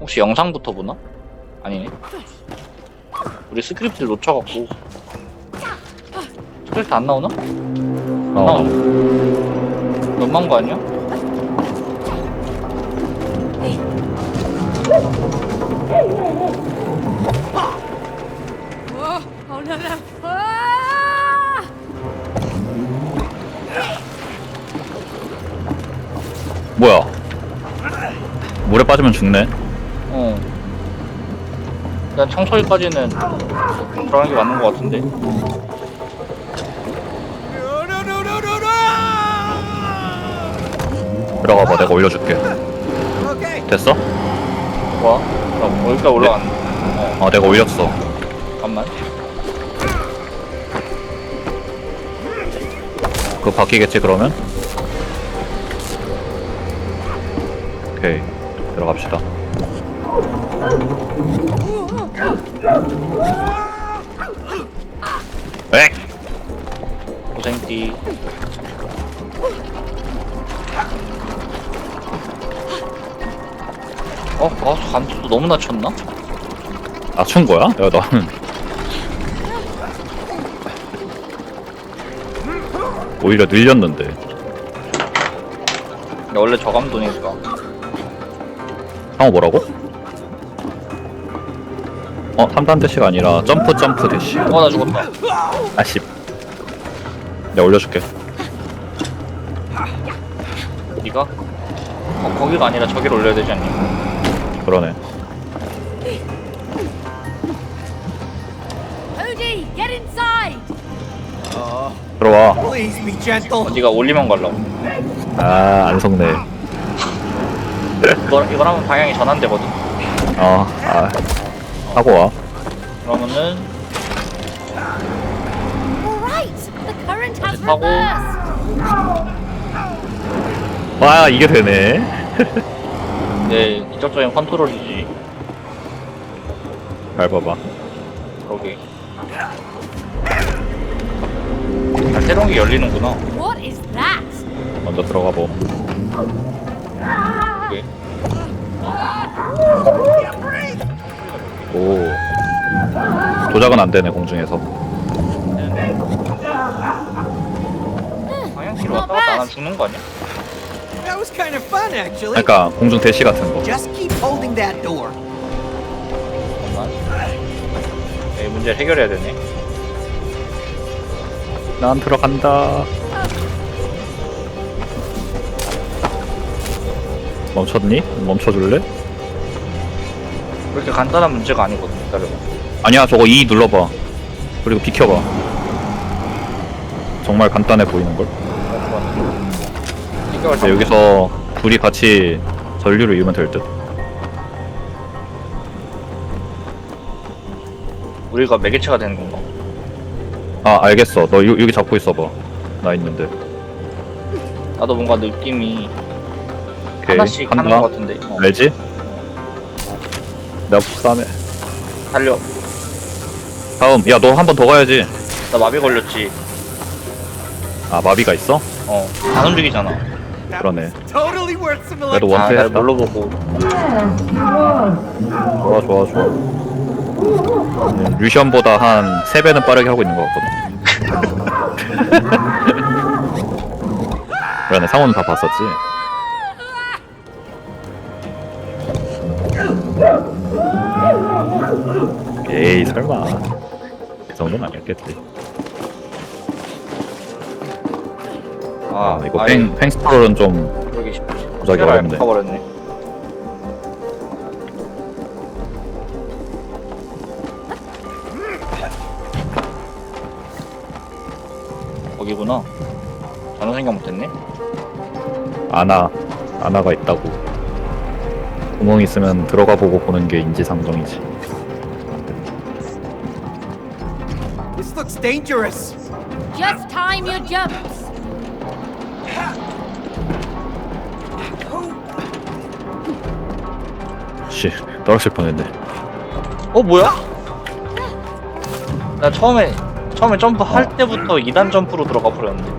혹시 영상부터 보나? 아니네. 우리 스크립트를 놓쳐갖고. 스크립트 안 나오나? 안 어. 나오네. 너무한 거 아니야? 뭐야? 물에 빠지면 죽네. 어. 일단 청소기까지는 들어가는 게 맞는 거 같은데. 들어가 봐. 내가 올려줄게. 됐어? 와, 나 여기까지 올라갔네. 어, 어, 내가 올렸어. 잠깐만. 그거 바뀌겠지 그러면? 오케이. 들어갑시다. 엑! 고생띠. 어, 마우스 감도도 너무 낮췄나? 낮춘 거야? 야, 너는. 오히려 늘렸는데. 원래 저감도니까. 상호 뭐라고? 어, 3단 대시가 아니라 점프 점프 대시. 어, 나 죽었다. 아씨. 내가 올려줄게. 어디가? 어, 거기가 아니라 저기를 올려야 되지 않니? 그러네. Hootie, get inside! 들어와. Please be gentle. 어디가 올리면 가려고. 아, 안 속네. 이거, 이걸 하면 방향이 전환되거든. 어, 아. 하고 와. 그러면은, All right, the current has 하고. reversed. 와, 이게 되네. 내 이적적인 컨트롤이지. 밟아봐. 그러게. 아, 새로운 게 열리는구나. What is that? 먼저 들어가 보. 그게. 조작은 안 되네, 공중에서. 방향키로 왔다 갔다 안 하면 죽는 거 아니야? That was kind of fun, actually. 그러니까 공중 대시 같은 거. Just keep holding that door. 잠깐만. 이 문제를 해결해야 되네. 난 들어간다. 멈췄니? 멈춰줄래? 그렇게 간단한 문제가 아니거든. 기다려봐. 아니야, 저거 E 눌러봐. 그리고 비켜봐. 정말 간단해 보이는걸? 근데 여기서 둘이 같이 전류를 이으면 될 듯? 우리가 매개체가 되는 건가? 아, 알겠어. 너 요, 여기 잡고 있어봐. 나 있는데. 나도 뭔가 느낌이 오케이. 하나씩 하는. 것 같은데. 어, 알지? 내가 북삼해. 달려. 다음, 야, 너 한 번 더 가야지. 나 마비 걸렸지. 아, 마비가 있어? 어, 안 움직이잖아. 그러네. was Totally worth some 그래도 electric. 아, 원패 날 했다. 뭘로 보고. 좋아, 좋아, 좋아. 음, 루시언보다 한 3배는 빠르게 하고 있는 것 같거든. 그러네, 상호는 다 봤었지. 에이, 설마. 그 정도는 아니었겠지. 아, 아, 이거 팽, 팽스트롤은 좀 그러기 쉽지. 어렵네. 바꿔버렸네. 거기구나. 전혀 생각 못했네. 아나, 아나가 있다고. 구멍 있으면 들어가 보고 보는 게 인지상정이지. Dangerous. Just time your jumps. 씨, 떨어질 뻔했네. 어 뭐야? 나 처음에 처음에 점프 할 때부터 2단 점프로 들어가 버렸는데.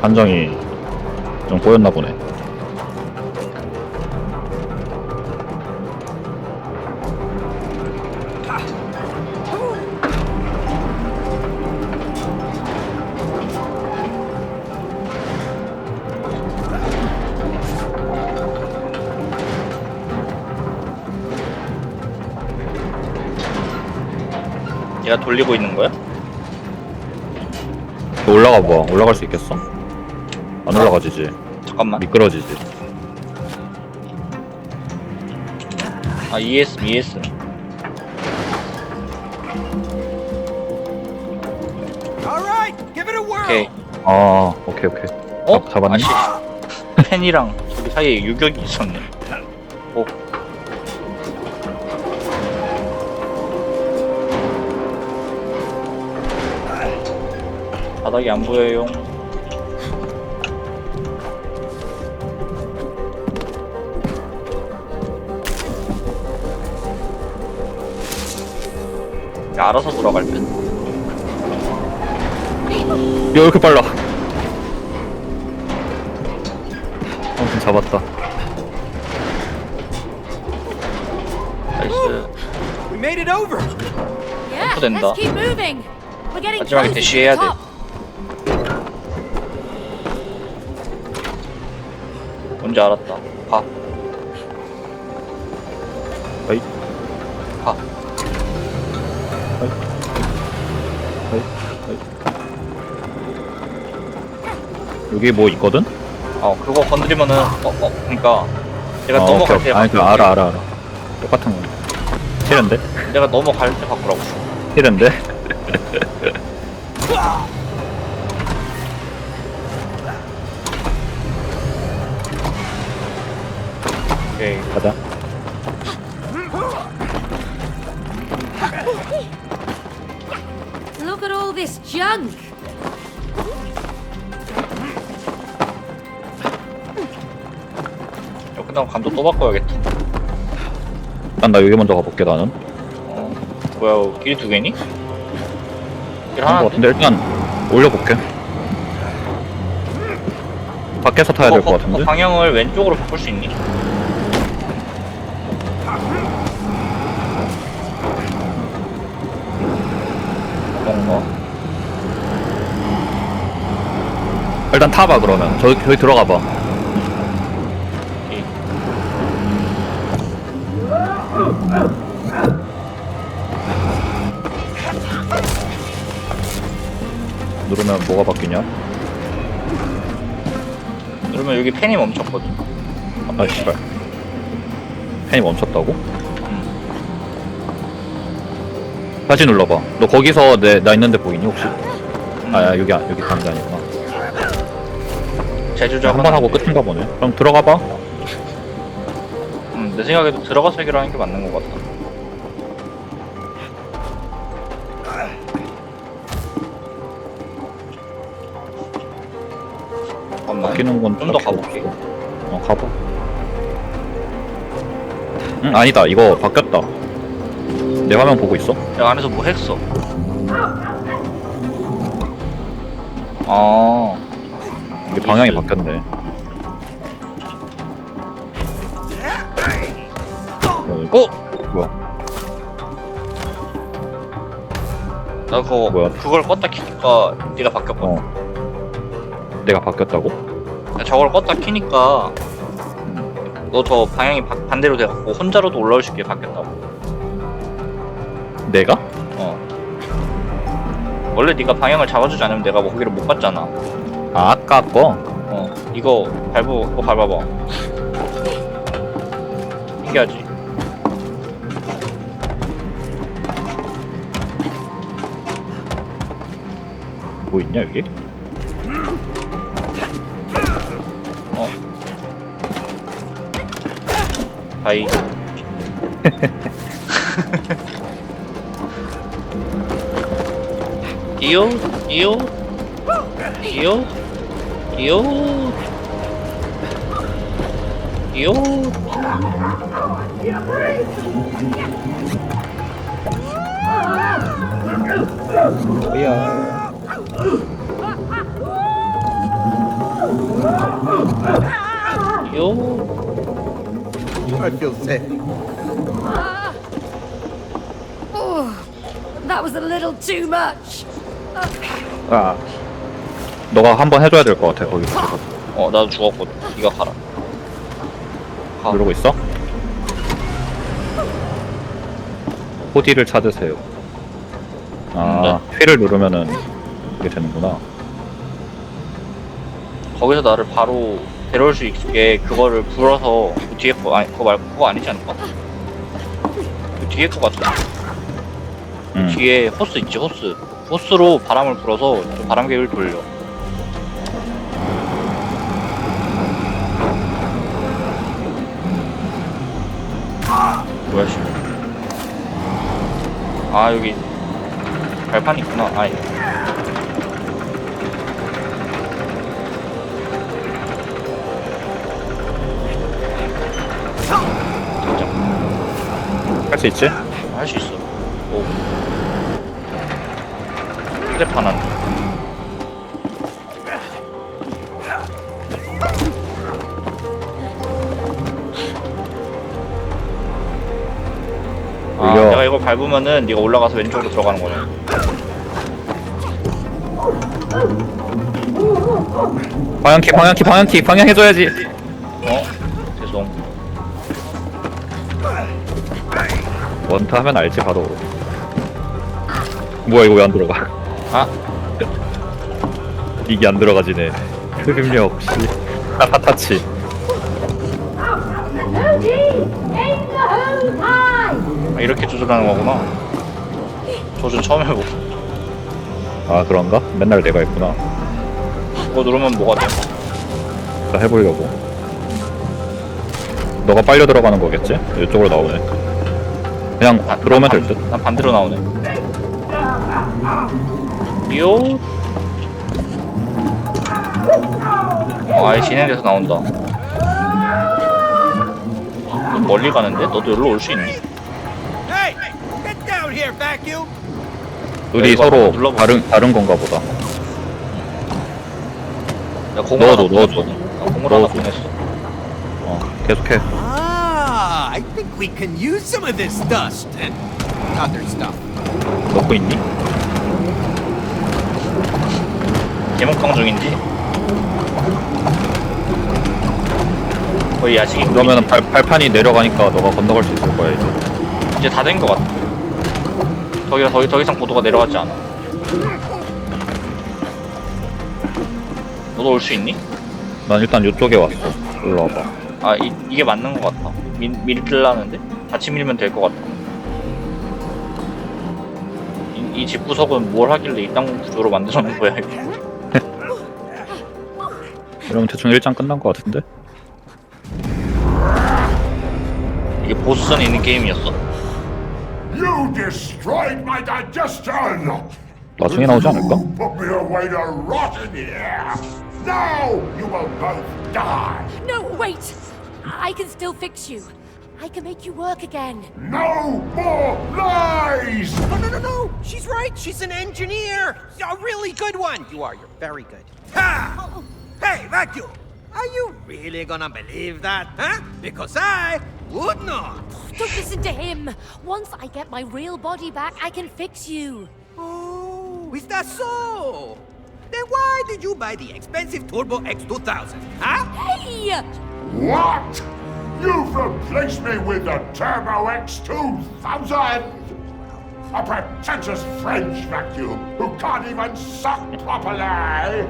한정이 좀 꼬였나 보네. 내가 돌리고 있는 거야? 너 올라가 봐. 올라갈 수 있겠어? 안 올라가지지. 잠깐만. 미끄러지지. 아 ES ES. 오케이. 아, 오케이, 오케이. 어? 잡- 잡았니? 아씨. 펜이랑 우리 사이에 유격이 있었네. 바닥이 안 보여요. 야, 알아서 돌아갈 듯. 야, 왜 이렇게 빨라? 아무튼 잡았다. 나이스. We made it over. Yeah, 된다. let's keep moving. We're getting 마지막에 closer to 대시해야 the 돼. top. 뭔지 알았다. 봐. 어이. 봐. 여기 뭐 있거든? 어, 그거 건드리면은, 어, 어, 그니까. 내가 아, 넘어갈 오케이, 때. 아니, 그 바꾸라고. 알아, 알아, 알아. 똑같은 거. 싫은데? 내가 넘어갈 때 바꾸라고. 싫은데? 오케이. 가자. Look at all this junk. 이거 끝나고 감도 또 바꿔야겠다. 일단 나 여기 먼저 가볼게, 나는. 어, 뭐야, 길이 두 개니? 길 하나인데? 같은데, 일단 올려볼게. 밖에서 타야 될것 어, 어, 같은데? 어, 방향을 왼쪽으로 바꿀 수 있니? 일단 타봐, 그러면. 저기, 저기 들어가봐. 오케이. 누르면 뭐가 바뀌냐? 그러면 여기 펜이 멈췄거든. 아, 씨발. 펜이 멈췄다고? 다시 눌러봐. 너 거기서 내, 나 있는데 보이니, 혹시? 음, 아, 야, 여기, 안- 여기 게 아니구나. 제주자 한 번 하고 끝인가 보네. 그럼 들어가 봐. 음, 내 생각에도 들어가서 해결하는 게 맞는 것 같다. 잠깐만. 바뀌는 건 좀더 딱히 가볼게. 어, 가봐. 응, 아니다. 이거 바뀌었다. 내 화면 보고 있어? 내가 안에서 뭐 했어? 아, 방향이. 바뀌었네. 어, 어? 뭐야? 나 그거 뭐야? 그걸 껐다 키니까 네가 바뀌었거든. 어. 내가 바뀌었다고? 야, 저걸 껐다 키니까 너 저 방향이 바- 반대로 돼갖고 혼자로도 올라올 수 있게 바뀌었다고. 내가? 어. 원래 네가 방향을 잡아주지 않으면 내가 뭐 거기를 못 갔잖아. 아, 아까 거? 어. 이거 밟고 이거 밟아봐. 신기하지? 뭐 있냐, 여기? 어. 바이. 이요? 이요? 이요? 이요? 이요? 뭐야? 이요? I feel sick. Oh, that was a little too much. 아. 너가 한번 해줘야 될 것 같아, 거기 들어가서. 어, 나도 죽었거든. 네가 가라. 가. 누르고 있어? 코디를 찾으세요. 아 휠을 누르면은 이게 되는구나 거기서 나를 바로 데려올 수 있게 그거를 불어서 그 뒤에 거 아니 그거 말고 그거 아니지 않을까? 그 뒤에 거 같아. 음. 뒤에 호스 있지 호스. 호스로 바람을 불어서 그 바람개를 돌려. 아 여기 발판 있구나. 아니. 진짜 할수 있지? 할 수 있어. 오. 한. 아, 밟으면은 네가 올라가서 왼쪽으로 들어가는 거네. 방향키 방향키 방향키 방향 해줘야지. 어? 죄송. 원타 하면 알지 바로. 뭐야 이거 왜 안 들어가? 아, 이게 안 들어가지네. 흡입력 없이. 타타타치 이렇게 조절하는 거구나. 조준 처음 해보고. 아 그런가? 맨날 내가 했구나 그거 누르면 뭐가 돼? 자 해보려고 너가 빨려 들어가는 거겠지? 이쪽으로 나오네 그냥 아, 들어오면 난 될듯 반- 난 반대로 나오네. 요. 어, 아예 진행돼서 나온다. 좀 멀리 가는데? 너도 여기로 올 수 있니? Hey, get down here, vacuum. 우리 이거 서로 눌러봐. 다른 다른 건가 보다 야, 공을 넣어줘, 하나 넣어줘. 보냈거든. 나 공을 하나 넣어줘. 보냈어. 어 계속해 Ah, I think we can use some of this dust and other stuff. 넣고 있니? 개목강 중인지? 거의 야식이 그러면은 발, 발판이 내려가니까 너가 건너갈 수 있을 거야 이제 이제 다된것 같아. 더, 더, 더 이상 고도가 내려가지 않아. 너도 올 수 있니? 난 일단 이쪽에 왔어 일로 와봐 아, 이, 이게 맞는 것 같아. 미, 밀길라는데? 같이 밀면 될 것 같아. 이, 이 집 구석은 뭘 하길래 이땅 구조로 만들어 놓은 거야, 이게. 이러면 대충 1장 끝난 거 같은데? 이게 보스전에 있는 게임이었어? You destroyed my digestion! 나중에 나오지 않을까? You put me away to rot in here! Now you will both die! No, wait! I can still fix you. I can make you work again. No more lies! No, no, no, no. She's right. She's an engineer. A really good one. You are. You're very good. Ha! Hey, vacuum. Are you really gonna believe that, huh? Because I would not. Don't listen to him. Once I get my real body back, I can fix you. Oh, is that so? Then why did you buy the expensive Turbo X2000, huh? Hey! What? You've replaced me with the Turbo X2000! A pretentious French vacuum who can't even suck properly!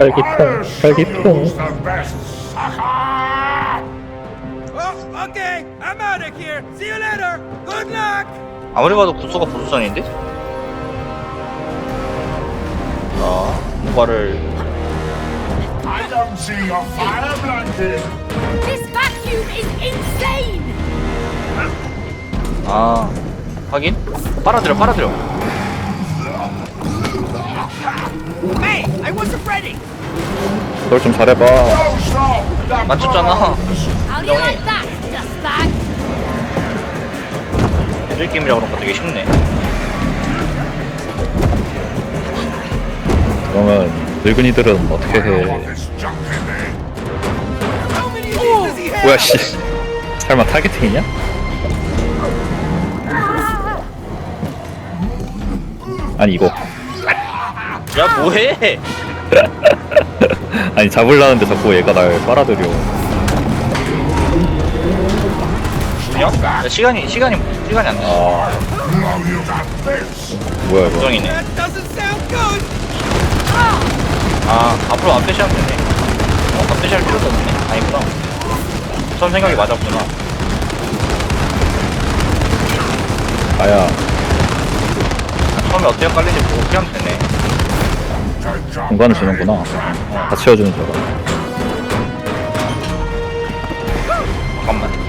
I'll show you who's the best sucker! Oh, okay. I'm out of here. See you later. Good luck. 아무리 봐도 구조가 보스전인데? 자, 뭔가를 I don't see your fire blanket! This vacuum is insane! 아 확인? 빨아들여 빨아들여 Hey, I wasn't ready. 널 좀 잘해봐 Don't stop! 맞췄잖아 Dustbag? 애들 게임이라 그런가 되게 쉽네 그러면 늙은이들은 어떻게 해? 뭐야 씨 설마 타겟팅이냐? 아니 이거 야 뭐해 아니 잡으려는데 자꾸 얘가 날 빨아들여 그냥? 야, 시간이 시간이 시간이 아 you got this! 뭐야 이거 good. 아 앞으로 앞에 시하면 되네. 어, 앞에 시할 필요도 없네. 아니구나. 처음 생각이 맞았구나. 아야 처음에 어떻게 깔리는지 보고 피하면 되네. 공간을 주는구나 다 채워주는 줄알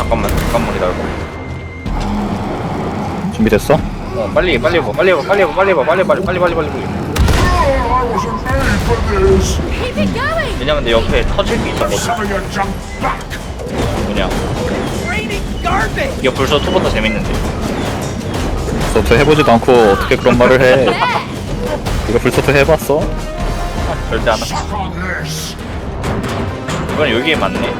잠깐만, 잠깐만, 기다려봐. 준비됐어? 어, 빨리, 빨리 해봐, 빨리 해봐, 빨리 해봐, 빨리 해봐, 빨리, 빨리, 빨리, 빨리, 빨리, 빨리. I wasn't made for this. Keep it going! 왜냐면 내 옆에 터질 게 있었거든. Some of you jump back. 뭐냐. Raining garbage. 이게 벌써 투보다 재밌는데. 불서트 해보지도 않고 어떻게 그런 말을 해 이거 불서트 해봤어? 절대 안 하. Suck on this. 이건 여기에 맞네.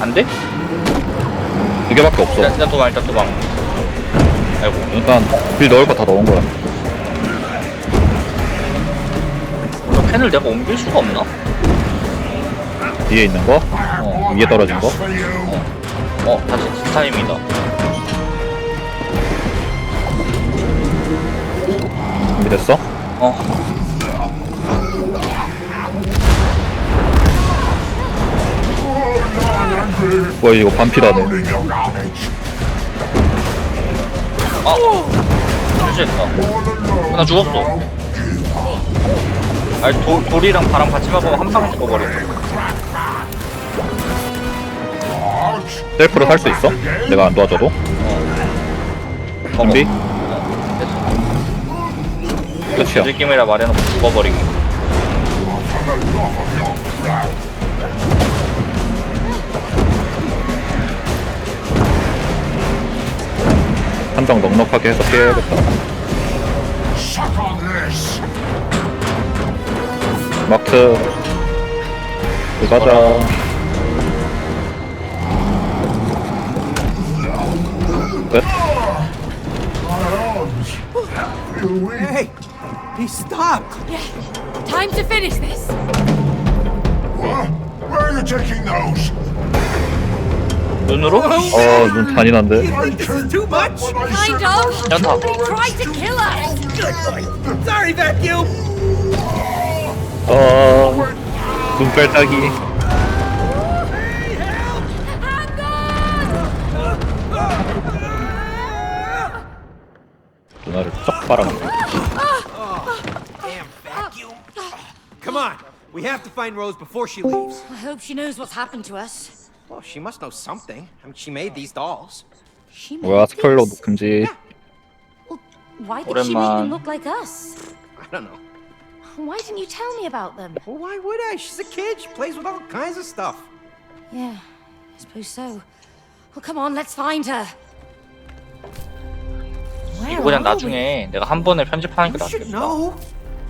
안 돼? 두 개밖에 없어 일단, 일단 도망, 일단 도망. 아이고. 일단 빌 넣을 거 다 넣은 거야 저 캔을 내가 옮길 수가 없나? 뒤에 있는 거? 어, 위에 떨어진 거? You. 어, 다시 스타임이다. 준비됐어? 어, 와 이거 반피라네. 아! 실수했다. 나 죽었어. 아니, 도, 돌이랑 바람 같이 막으면 한 방에 죽어버렸어. Ouch. 셀프로 살 수 있어? 내가 안 도와줘도? 준비? 됐어. 끝이야 느낌이라 말해놓고 죽어버리기. 한방 넉넉하게 해서 피해야겠다 Suck on this. 마크 가자 끝? Hey, he stopped. Yeah, time to finish this. What? Where are you taking those? 눈으로? 어 눈 잔인한데? You think this is too much? Kind of. Up. Somebody tried to kill us. Sorry, vacuum. 어 눈깔딱이 Hang on! 누나를 쩍 빨아먹네 Damn vacuum. Come on. We have to find Rose before she leaves. I hope she knows what's happened to us. Well, she must know something. I mean, she made these dolls. She made 뭐야 스포일러 this. 금지 Well, why did she make 오랜만. them look like us? I don't know. Why didn't you tell me about them? Well, why would I? She's a kid. She plays with all kinds of stuff. Yeah, I suppose so. Well, come on, let's find her. Where 이거 그냥 are 나중에 내가 한 번에 편집하는 게 You should 낫겠다. know.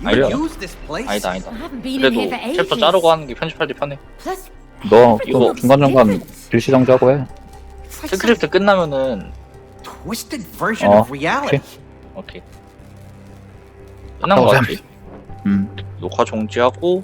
You 아니야. use this place. 아니다, 아니다. we? I haven't been in 그래도 here for ages. 챕터 자르고 하는 게 편집할 때 편해. Plus, 너 looks 중간중간 different. 일시 정지하고 해 스크립트 끝나면은 Twisted version 어 of reality. 오케이. 끝난 거 같지? 음 녹화 종지하고